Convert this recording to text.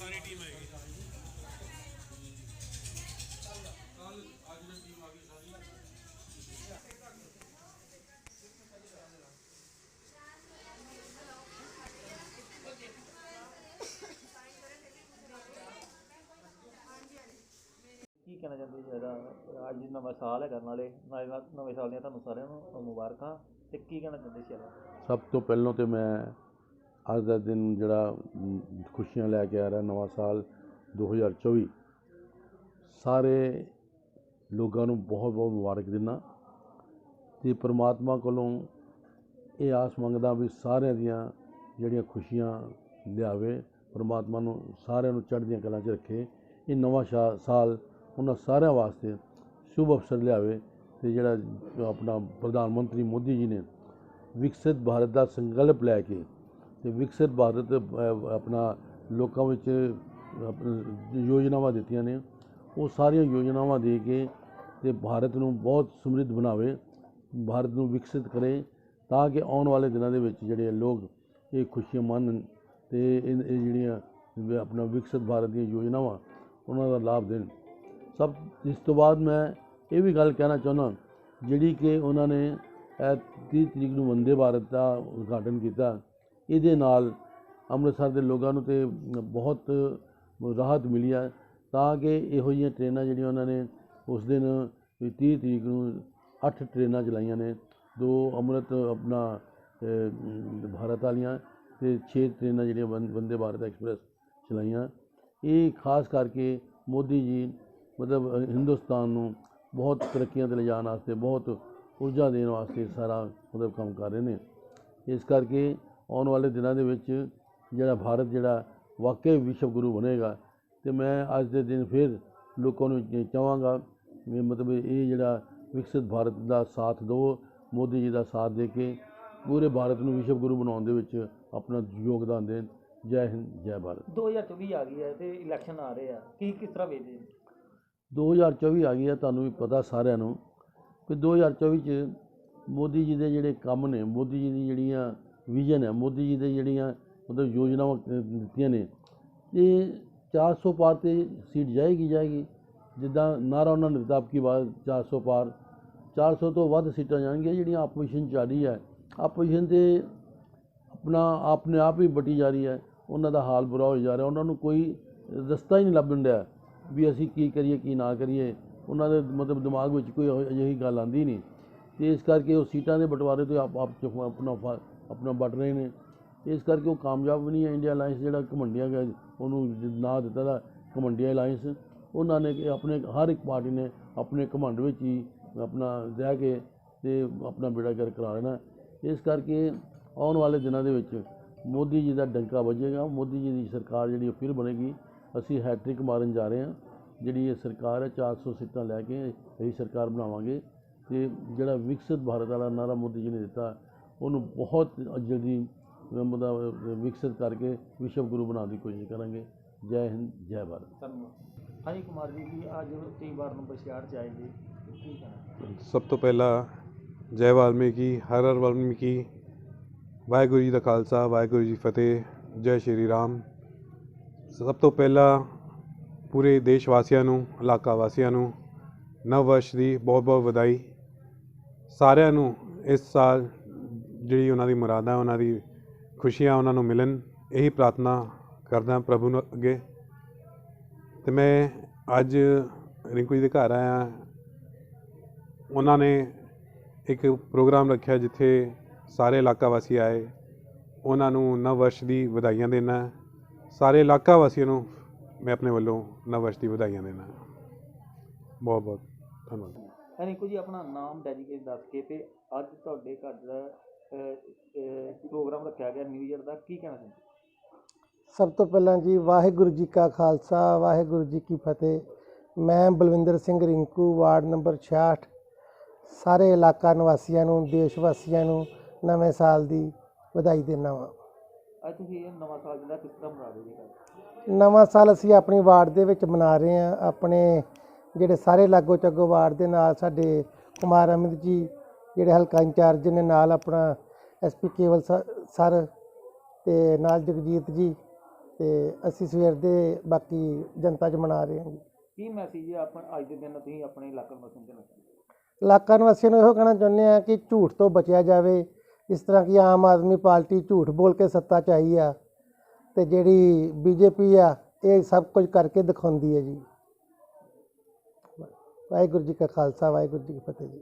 ਸਾਰੀ team ਆਏਗੀ ਕੀ ਕਹਿਣਾ ਚਾਹੁੰਦੇ ਜੀ ਇਹਦਾ ਅੱਜ ਨਵਾਂ ਸਾਲ ਨਾਲੇ ਨਾਲੇ ਨਾਲ ਨਵੇਂ ਸਾਲ ਦੀਆਂ ਤੁਹਾਨੂੰ ਸਾਰਿਆਂ ਨੂੰ ਮੁਬਾਰਕਾਂ। ਤੇ ਕੀ ਕਹਿਣਾ ਚਾਹੁੰਦੇ ਸੀ ਇਹਦਾ ਸਭ ਤੋਂ ਪਹਿਲਾਂ ਤੇ ਮੈਂ ਅੱਜ ਦਾ ਦਿਨ ਜਿਹੜਾ ਖੁਸ਼ੀਆਂ ਲੈ ਕੇ ਆ ਰਿਹਾ ਨਵਾਂ ਸਾਲ 2024 ਸਾਰੇ ਲੋਕਾਂ ਨੂੰ ਬਹੁਤ ਬਹੁਤ ਮੁਬਾਰਕ ਦਿੰਦਾ। ਤੇ ਪ੍ਰਮਾਤਮਾ ਕੋਲੋਂ ਇਹ ਆਸ ਮੰਗਦਾ ਵੀ ਸਾਰਿਆਂ ਦੀਆਂ ਜਿਹੜੀਆਂ ਖੁਸ਼ੀਆਂ ਲਿਆਵੇ, ਪ੍ਰਮਾਤਮਾ ਨੂੰ ਸਾਰਿਆਂ ਨੂੰ ਚੜ੍ਹਦੀਆਂ ਕਲਾਂ 'ਚ ਰੱਖੇ। ਇਹ ਨਵਾਂ ਸ਼ਾ- ਸਾਲ ਉਹਨਾਂ ਸਾਰਿਆਂ ਵਾਸਤੇ ਸ਼ੁਭ ਅਵਸਰ ਲਿਆਵੇ ਤੇ ਜਿਹੜਾ ਆਪਣਾ ਪ੍ਰਧਾਨ ਮੰਤਰੀ ਮੋਦੀ ਜੀ ਨੇ ਵਿਕਸਿਤ ਭਾਰਤ ਦਾ ਸੰਕਲਪ ਲੈ ਕੇ ਤੇ ਵਿਕਸਿਤ ਭਾਰਤ ਆਪਣਾ ਲੋਕਾਂ ਵਿੱਚ ਯੋਜਨਾਵਾਂ ਦਿੱਤੀਆਂ ਨੇ। ਉਹ ਸਾਰੀਆਂ ਯੋਜਨਾਵਾਂ ਦੇ ਕੇ ਤੇ ਭਾਰਤ ਨੂੰ ਬਹੁਤ ਸਮਰਿੱਧ ਬਣਾਵੇ, ਭਾਰਤ ਨੂੰ ਵਿਕਸਿਤ ਕਰੇ ਤਾਂ ਕਿ ਆਉਣ ਵਾਲੇ ਦਿਨਾਂ ਦੇ ਵਿੱਚ ਜਿਹੜੇ ਲੋਕ ਇਹ ਖੁਸ਼ੀਆਂ ਮੰਨਣ ਤੇ ਇਹ ਇਹ ਜਿਹੜੀਆਂ ਆਪਣਾ ਵਿਕਸਿਤ ਭਾਰਤ ਦੀਆਂ ਯੋਜਨਾਵਾਂ ਉਹਨਾਂ ਦਾ ਲਾਭ ਦੇਣ। ਸਭ, ਇਸ ਤੋਂ ਬਾਅਦ ਮੈਂ ਇਹ ਵੀ ਗੱਲ ਕਹਿਣਾ ਚਾਹੁੰਦਾ, ਜਿਹੜੀ ਕਿ ਉਹਨਾਂ ਨੇ, ਇਹ 30 ਤਰੀਕ ਨੂੰ ਵੰਦੇ ਭਾਰਤ ਦਾ ਉਦਘਾਟਨ ਕੀਤਾ ਇਹਦੇ ਨਾਲ ਅੰਮ੍ਰਿਤਸਰ ਦੇ ਲੋਕਾਂ ਨੂੰ ਤੇ ਬਹੁਤ ਰਾਹਤ ਮਿਲੀ ਆ, ਤਾਂ ਕਿ ਇਹੋ ਜਿਹੀਆਂ ਟ੍ਰੇਨਾਂ ਜਿਹੜੀਆਂ ਉਹਨਾਂ ਨੇ ਉਸ ਦਿਨ ਵੀ 30 ਤਰੀਕ ਨੂੰ ਅੱਠ ਟ੍ਰੇਨਾਂ ਚਲਾਈਆਂ ਨੇ, ਦੋ ਅੰਮ੍ਰਿਤ ਆਪਣਾ ਭਾਰਤ ਵਾਲੀਆਂ ਤੇ ਛੇ ਟ੍ਰੇਨਾਂ ਜਿਹੜੀਆਂ ਵੰਦੇ ਭਾਰਤ ਐਕਸਪ੍ਰੈਸ ਚਲਾਈਆਂ। ਇਹ ਖਾਸ ਕਰਕੇ ਮੋਦੀ ਜੀ, ਮਤਲਬ ਹਿੰਦੁਸਤਾਨ ਨੂੰ ਬਹੁਤ ਤਰੱਕੀਆਂ ਤੇ ਲਿਜਾਣ ਵਾਸਤੇ, ਬਹੁਤ ਊਰਜਾ ਦੇਣ ਵਾਸਤੇ ਸਾਰਾ ਮਤਲਬ ਕੰਮ ਕਰ ਰਹੇ ਨੇ। ਇਸ ਕਰਕੇ ਆਉਣ ਵਾਲੇ ਦਿਨਾਂ ਦੇ ਵਿੱਚ ਜਿਹੜਾ ਭਾਰਤ ਜਿਹੜਾ ਵਾਕਈ ਵਿਸ਼ਵ ਗੁਰੂ ਬਣੇਗਾ ਤੇ ਮੈਂ ਅੱਜ ਦੇ ਦਿਨ ਫਿਰ ਲੋਕਾਂ ਨੂੰ ਚਾਹਾਂਗਾ ਵੀ ਮਤਲਬ ਇਹ ਜਿਹੜਾ ਵਿਕਸਿਤ ਭਾਰਤ ਦਾ ਸਾਥ ਦਿਓ ਮੋਦੀ ਜੀ ਦਾ ਸਾਥ ਦੇ ਕੇ ਪੂਰੇ ਭਾਰਤ ਨੂੰ ਵਿਸ਼ਵ ਗੁਰੂ ਬਣਾਉਣ ਦੇ ਵਿੱਚ ਆਪਣਾ ਯੋਗਦਾਨ ਦੇਣ। ਜੈ ਹਿੰਦ ਜੈ ਭਾਰਤ। 2024 ਆ ਗਈ ਹੈ ਤੇ ਇਲੈਕਸ਼ਨ ਆ ਰਹੇ ਆ। ਕੀ ਕਿਸ ਤਰ੍ਹਾਂ ਵੇਖਦੇ ਹੋ? 2024 ਆ ਗਈ ਆ ਤੁਹਾਨੂੰ ਵੀ ਪਤਾ ਸਾਰਿਆਂ ਨੂੰ ਕਿ 2024 ਚ ਮੋਦੀ ਜੀ ਦੇ ਜਿਹੜੇ ਕੰਮ ਨੇ ਮੋਦੀ ਜੀ ਦੀ ਜਿਹੜੀਆਂ ਵਿਜ਼ਨ ਹੈ, ਮੋਦੀ ਜੀ ਦੇ ਜਿਹੜੀਆਂ ਮਤਲਬ ਯੋਜਨਾਵਾਂ ਦਿੱਤੀਆਂ ਨੇ, ਇਹ 400 ਪਾਰ ਤੇ ਸੀਟ ਜਾਏਗੀ ਜਾਏਗੀ। ਜਿੱਦਾਂ ਨਾਰਾ ਉਹਨਾਂ ਨੇ ਦਿੱਤਾ ਅਬਕੀ ਵਾਰ 400 ਪਾਰ। 400 ਤੋਂ ਵੱਧ ਸੀਟਾਂ ਜਾਣਗੀਆਂ, ਜਿਹੜੀਆਂ ਆਪੋਜੀਸ਼ਨ ਚ ਆ ਰਹੀ ਹੈ। ਆਪੋਜੀਸ਼ਨ ਤੇ ਆਪਣਾ ਆਪਣੇ ਆਪ ਹੀ ਬਟੀ ਜਾ ਰਹੀ ਹੈ। ਉਹਨਾਂ ਦਾ ਹਾਲ ਬੁਰਾ ਹੋ ਜਾ ਰਿਹਾ। ਉਹਨਾਂ ਨੂੰ ਕੋਈ ਰਸਤਾ ਹੀ ਨਹੀਂ ਲੱਭਣ ਡਿਆ ਵੀ ਅਸੀਂ ਕੀ ਕਰੀਏ, ਕੀ ਨਾ ਕਰੀਏ। ਉਹਨਾਂ ਦੇ ਮਤਲਬ ਦਿਮਾਗ ਵਿੱਚ ਕੋਈ ਅਜਿਹੀ ਗੱਲ ਆਂਦੀ ਨਹੀਂ। ਤੇ ਇਸ ਕਰਕੇ ਉਹ ਸੀਟਾਂ ਦੇ ਬਟਵਾਰੇ ਤੋਂ ਆਪ ਆਪ ਚ ਆਪਣਾ ਫਾ- ਆਪਣਾ ਵੱਟ ਰਹੇ ਨੇ। ਇਸ ਕਰਕੇ ਉਹ ਕਾਮਯਾਬ ਵੀ ਨਹੀਂ ਹੈ। ਇੰਡੀਆ ਅਲਾਈਅੰਸ ਜਿਹੜਾ ਘਮੰਡੀਆਂ ਗਿਆ, ਉਹਨੂੰ ਨਾਂ ਦਿੱਤਾ ਦਾ ਘਮੰਡੀਆਂ ਅਲਾਈਅੰਸ ਉਹਨਾਂ ਨੇ ਕਿ ਆਪਣੇ ਹਰ ਇੱਕ ਪਾਰਟੀ ਨੇ ਆਪਣੇ ਘਮੰਡ ਵਿੱਚ ਹੀ ਆਪਣਾ ਰਹਿ ਕੇ ਤੇ ਆਪਣਾ ਬੇੜਾ ਗਰ ਕਰਾ ਲੈਣਾ। ਇਸ ਕਰਕੇ ਆਉਣ ਵਾਲੇ ਦਿਨਾਂ ਦੇ ਵਿੱਚ ਮੋਦੀ ਜੀ ਦਾ ਡੰਕਾ ਵੱਜੇਗਾ। ਮੋਦੀ ਜੀ ਦੀ ਸਰਕਾਰ ਜਿਹੜੀ ਉਹ ਫਿਰ ਬਣੇਗੀ। ਅਸੀਂ ਹੈਟ੍ਰਿਕ ਮਾਰਨ ਜਾ ਰਹੇ ਹਾਂ। ਜਿਹੜੀ ਇਹ ਸਰਕਾਰ ਹੈ 400 ਸੀਟਾਂ ਲੈ ਕੇ ਅਸੀਂ ਸਰਕਾਰ ਬਣਾਵਾਂਗੇ। ਤੇ ਜਿਹੜਾ ਵਿਕਸਿਤ ਭਾਰਤ ਵਾਲਾ ਨਾਰਾ ਮੋਦੀ ਜੀ ਨੇ ਦਿੱਤਾ ਉਹਨੂੰ ਬਹੁਤ ਜਲਦੀ ਮਤਲਬ ਵਿਕਸਿਤ ਕਰਕੇ ਵਿਸ਼ਵ ਗੁਰੂ ਬਣਾਉਣ ਦੀ ਕੋਸ਼ਿਸ਼ ਕਰਾਂਗੇ। ਜੈ ਹਿੰਦ ਜੈ ਭਾਰਤ। ਧੰਨਵਾਦ। ਹਾਂਜੀ ਕੁਮਾਰ ਜੀ ਜੀ ਅੱਜ 23 ਵਾਰ ਨੰਬਰ 66 ਚ ਆਏ ਜੀ ਸਭ ਤੋਂ ਪਹਿਲਾਂ ਜੈ ਵਾਲਮੀਕੀ ਹਰ ਹਰ ਵਾਲਮੀਕੀ ਵਾਹਿਗੁਰੂ ਜੀ ਦਾ ਖਾਲਸਾ ਵਾਹਿਗੁਰੂ ਜੀ ਫਤਿਹ ਜੈ ਸ਼੍ਰੀ ਰਾਮ। ਸਭ ਤੋਂ ਪਹਿਲਾਂ ਪੂਰੇ ਦੇਸ਼ ਵਾਸੀਆਂ ਨੂੰ ਇਲਾਕਾ ਵਾਸੀਆਂ ਨੂੰ ਨਵ ਵਰਸ਼ ਦੀ ਬਹੁਤ ਬਹੁਤ ਵਧਾਈ। ਸਾਰਿਆਂ ਨੂੰ ਇਸ ਸਾਲ ਜਿਹੜੀ ਉਹਨਾਂ ਦੀ ਮੁਰਾਦਾਂ, ਉਹਨਾਂ ਦੀ ਖੁਸ਼ੀਆਂ ਉਹਨਾਂ ਨੂੰ ਮਿਲਣ, ਇਹੀ ਪ੍ਰਾਰਥਨਾ ਕਰਦਾ ਪ੍ਰਭੂ ਨੂੰ ਅੱਗੇ। ਅਤੇ ਮੈਂ ਅੱਜ ਰਿੰਕੂ ਜੀ ਦੇ ਘਰ ਆਇਆ। ਉਹਨਾਂ ਨੇ ਇੱਕ ਪ੍ਰੋਗਰਾਮ ਰੱਖਿਆ ਜਿੱਥੇ ਸਾਰੇ ਇਲਾਕਾ ਵਾਸੀ ਆਏ। ਉਹਨਾਂ ਨੂੰ ਨਵ ਵਰਸ਼ ਦੀ ਵਧਾਈਆਂ ਦੇਣਾ। ਸਾਰੇ ਇਲਾਕਾ ਵਾਸੀਆਂ ਨੂੰ ਮੈਂ ਆਪਣੇ ਵੱਲੋਂ ਨਵ ਵਰਸ਼ ਦੀ ਵਧਾਈਆਂ ਦੇਣਾ। ਬਹੁਤ ਬਹੁਤ ਧੰਨਵਾਦ ਰਿੰਕੂ ਜੀ, ਆਪਣਾ ਨਾਮ ਡੈਡੀਕੇਟ ਦੱਸ ਕੇ ਤੇ ਅੱਜ ਤੁਹਾਡੇ ਘਰ ਦਾ ਪ੍ਰੋਗਰਾਮ ਰੱਖਿਆ ਗਿਆ ਨਿਊ ਇਅਰ ਦਾ ਕੀ ਕਹਿਣਾ ਚਾਹੁੰਦੇ ਸਭ ਤੋਂ ਪਹਿਲਾਂ ਜੀ ਵਾਹਿਗੁਰੂ ਜੀ ਕਾ ਖਾਲਸਾ ਵਾਹਿਗੁਰੂ ਜੀ ਕੀ ਫਤਿਹ। ਮੈਂ ਬਲਵਿੰਦਰ ਸਿੰਘ ਰਿੰਕੂ ਵਾਰਡ ਨੰਬਰ 66 ਸਾਰੇ ਇਲਾਕਾ ਨਿਵਾਸੀਆਂ ਨੂੰ ਦੇਸ਼ ਵਾਸੀਆਂ ਨੂੰ ਨਵੇਂ ਸਾਲ ਦੀ ਵਧਾਈ ਦਿੰਦਾ ਵਾਂ ਅੱਜ ਤੁਸੀਂ ਇਹ ਨਵਾਂ ਸਾਲ ਜਿਹੜਾ ਕਿਸ ਤਰ੍ਹਾਂ ਮਨਾ ਰਹੇ ਜੀ? ਨਵਾਂ ਸਾਲ ਅਸੀਂ ਆਪਣੀ ਵਾਰਡ ਦੇ ਵਿੱਚ ਮਨਾ ਰਹੇ ਹਾਂ। ਆਪਣੇ ਜਿਹੜੇ ਸਾਰੇ ਲਾਗੋ ਚੱਗੋ ਵਾਰਡ ਦੇ ਨਾਲ ਸਾਡੇ ਕੁਮਾਰ ਅਮਿਤ ਜੀ ਜਿਹੜੇ ਹਲਕਾ ਇੰਚਾਰਜ ਨੇ ਨਾਲ ਆਪਣਾ ਐਸਪੀ ਕੇਵਲ ਸਰ ਤੇ ਨਾਲ ਜਗਜੀਤ ਜੀ ਤੇ ਅਸੀਂ ਸਵੇਰ ਦੇ ਬਾਕੀ ਜਨਤਾ 'ਚ ਮਨਾ ਰਹੇ ਹਾਂ ਜੀ। ਕੀ ਮੈਸੇਜ ਆਪਣ ਅੱਜ ਦੇ ਦਿਨ ਤੁਸੀਂ ਆਪਣੇ ਇਲਾਕੇ ਨੂੰ ਸਮਝਣਾ ਚਾਹੁੰਦੇ ਇਲਾਕਾ ਨਿਵਾਸੀਆਂ ਨੂੰ ਇਹੋ ਕਹਿਣਾ ਚਾਹੁੰਦੇ ਆ ਕਿ ਝੂਠ ਤੋਂ ਬਚਿਆ ਜਾਵੇ ਇਸ ਤਰ੍ਹਾਂ ਕਿ ਆਮ ਆਦਮੀ ਪਾਰਟੀ ਝੂਠ ਬੋਲ ਕੇ ਸੱਤਾ 'ਚ ਆਈ ਆ ਤੇ ਜਿਹੜੀ ਬੀਜੇਪੀ ਆ ਇਹ ਸਭ ਕੁਝ ਕਰਕੇ ਦਿਖਾਉਂਦੀ ਹੈ ਜੀ। ਵਾਹਿਗੁਰੂ ਜੀ ਕਾ ਖਾਲਸਾ ਵਾਹਿਗੁਰੂ ਜੀ ਕੀ ਫਤਿਹ ਜੀ।